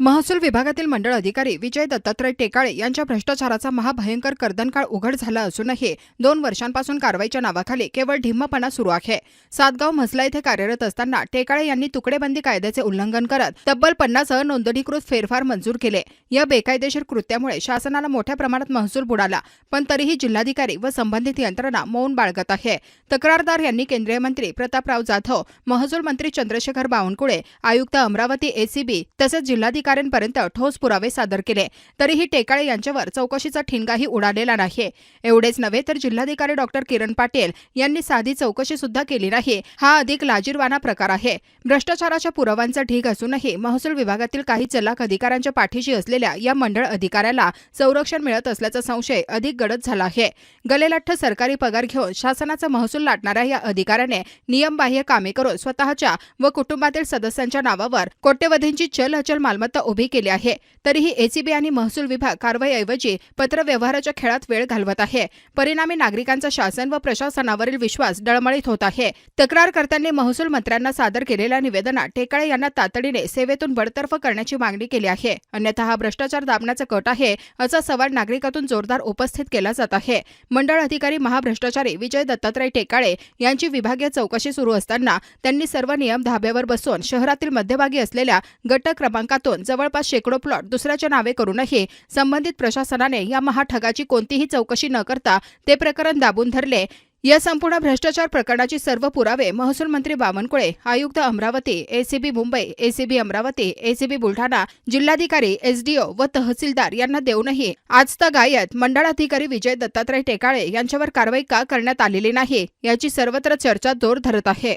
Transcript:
महसूल विभागातील मंडळ अधिकारी विजय दत्तात्रय टेकाळे यांच्या भ्रष्टाचाराचा महाभयंकर कर्दनकाळ उघड झाला असूनही दोन वर्षांपासून कारवाईच्या नावाखाली केवळ ढिम्मपणा सुरू आहे. सातगाव म्हसला येथे कार्यरत असताना टेकाळे यांनी तुकडेबंदी कायद्याचे उल्लंघन करत तब्बल पन्नास नोंदणीकृत फेरफार मंजूर केले. या बेकायदेशीर कृत्यामुळे शासनाला मोठ्या प्रमाणात महसूल बुडाला पण तरीही जिल्हाधिकारी व संबंधित यंत्रणा मौन बाळगत आहे. तक्रारदार यांनी केंद्रीय मंत्री प्रतापराव जाधव महसूल मंत्री चंद्रशेखर बावनकुळे आयुक्त अमरावती एसीबी तसेच जिल्हाधिकारी अधिकाऱ्यांपर्यंत ठोस पुरावे सादर केले. तरीही टेकाळे यांच्यावर चौकशीचा ठिणगाही उडालेला नाही एवढेच नव्हे तर जिल्हाधिकारी डॉक्टर किरण पाटील यांनी साधी चौकशी सुद्धा केली नाही. हा अधिक लाजीरवाना प्रकार आहे. भ्रष्टाचाराच्या पुराव्यांचा ढीग असूनही महसूल विभागातील काही चलाक अधिकाऱ्यांच्या पाठीशी असलेल्या या मंडळ अधिकाऱ्याला संरक्षण मिळत असल्याचा संशय अधिक गडद झाला आहे. गलेलठ्ठ सरकारी पगार घेऊन शासनाचा महसूल लाटणाऱ्या या अधिकाऱ्याने नियमबाह्य कामे करून स्वतःच्या व कुटुंबातील सदस्यांच्या नावावर कोट्यवधींची चल अचल मालमत्ता उभी केली आहे. तरीही एसीबी आणि महसूल विभाग कारवाईऐवजी पत्रव्यवहाराच्या खेळात वेळ घालवत आहे. परिणामी नागरिकांचा शासन व प्रशासनावरील विश्वास डळमळीत होत आहे. तक्रारकर्त्यांनी महसूल मंत्र्यांना सादर केलेल्या निवेदनात टेकाळे यांना तातडीने सेवेतून बडतर्फ करण्याची मागणी केली आहे. अन्यथा हा भ्रष्टाचार दाबण्याचा कट आहे असा सवाल नागरिकातून जोरदार उपस्थित केला जात आहे. मंडळ अधिकारी महाभ्रष्टाचारी विजय दत्तात्रय टेकाळे यांची विभागीय चौकशी सुरू असताना त्यांनी सर्व नियम धाब्यावर बसून शहरातील मध्यभागी असलेल्या गट क्रमांकातून जवळपास शेकडो प्लॉट दुसऱ्याच्या नावे करूनही संबंधित प्रशासनाने या महाठगाची कोणतीही चौकशी न करता ते प्रकरण दाबून धरले. या संपूर्ण भ्रष्टाचार प्रकरणाची सर्व पुरावे महसूल मंत्री बावनकुळे आयुक्त Amravati ACB Mumbai ACB Amravati ACB Buldhana जिल्हाधिकारी एसडीओ व तहसीलदार यांना देऊनही आजतागायत मंडळाधिकारी विजय दत्तात्रय टेकाळे यांच्यावर कारवाई का करण्यात आलेली नाही याची सर्वत्र चर्चा जोर धरत आहे.